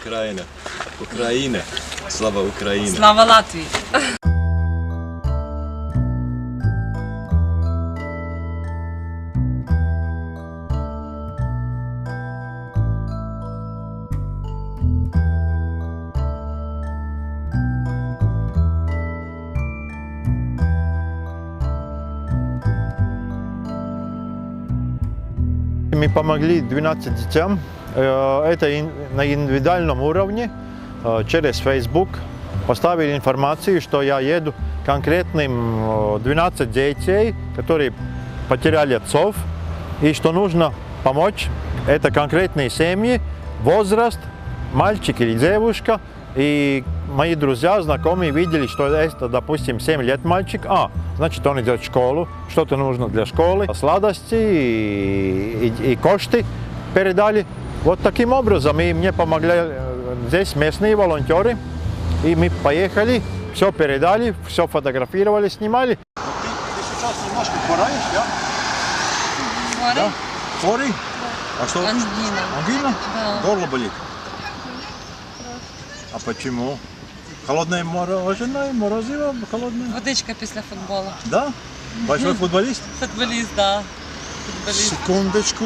Україна. Україна. Слава Україні. Слава Латвії! Мы помогли 12 детям. Э, Это на индивидуальном уровне э, через Facebook. Поставили информацию, что я еду конкретным э, 12 детей, которые потеряли отцов, и что нужно помочь. Это конкретные семьи, возраст, мальчик или девушка. И мои друзья, знакомые видели, что это, допустим, 7 лет мальчик. А, значит, он идет в школу, что-то нужно для школы. Сладости и, и, и кошты передали. Вот таким образом. И мне помогли э, здесь местные волонтеры. И мы поехали, все передали, все фотографировали, снимали. Ти, ти зараз немножко хвораєш, да? Хворий? Хворий? А что? Ангіна. Ангина? Да. Горло болит? А почему? Холодное мороженое, морозиво холодное? Водичка після футболу. Да? Большой футболист? Футболіст, да. Футболіст. Секундочку.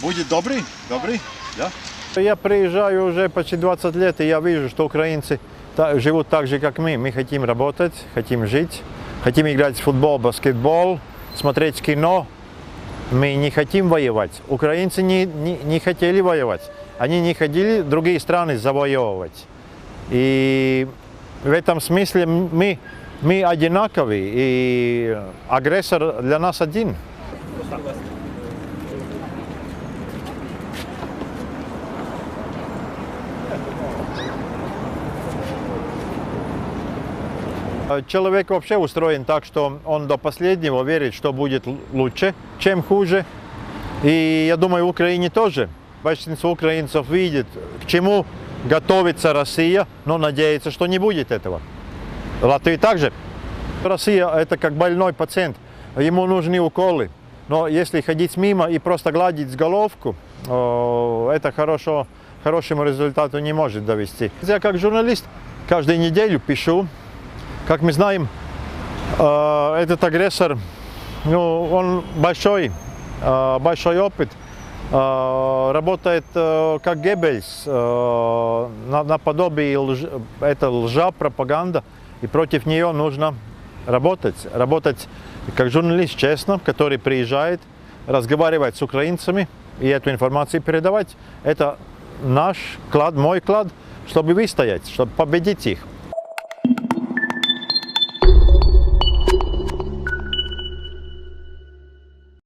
Будет добрый? Добрый? Да? Я приезжаю уже почти 20 лет, и я вижу, что украинцы живут так же, как мы. Мы хотим работать, хотим жить, хотим играть в футбол, баскетбол, смотреть кино. Мы не хотим воевать. Украинцы не, не, не хотели воевать. Они не хотели другие страны завоевывать. И в этом смысле мы, мы одинаковы, и агрессор для нас один. Человек вообще устроен так, что он до последнего верит, что будет лучше, чем хуже. И я думаю, в Украине тоже. Большинство украинцев видит, к чему готовится Россия, но надеется, что не будет этого. В Латвии также. Россия – это как больной пациент, ему нужны уколы. Но если ходить мимо и просто гладить головку, о, это хорошо, хорошему результату не может довести. Я как журналист каждую неделю пишу как мы знаем, э, этот агрессор, ну, он большой, э, большой опыт, э, работает как Геббельс, на- наподобие лж- это лжа, пропаганда, и против нее нужно работать, работать как журналист честно, который приезжает, разговаривать с украинцами и эту информацию передавать. Это наш клад, мой клад, чтобы выстоять, чтобы победить их.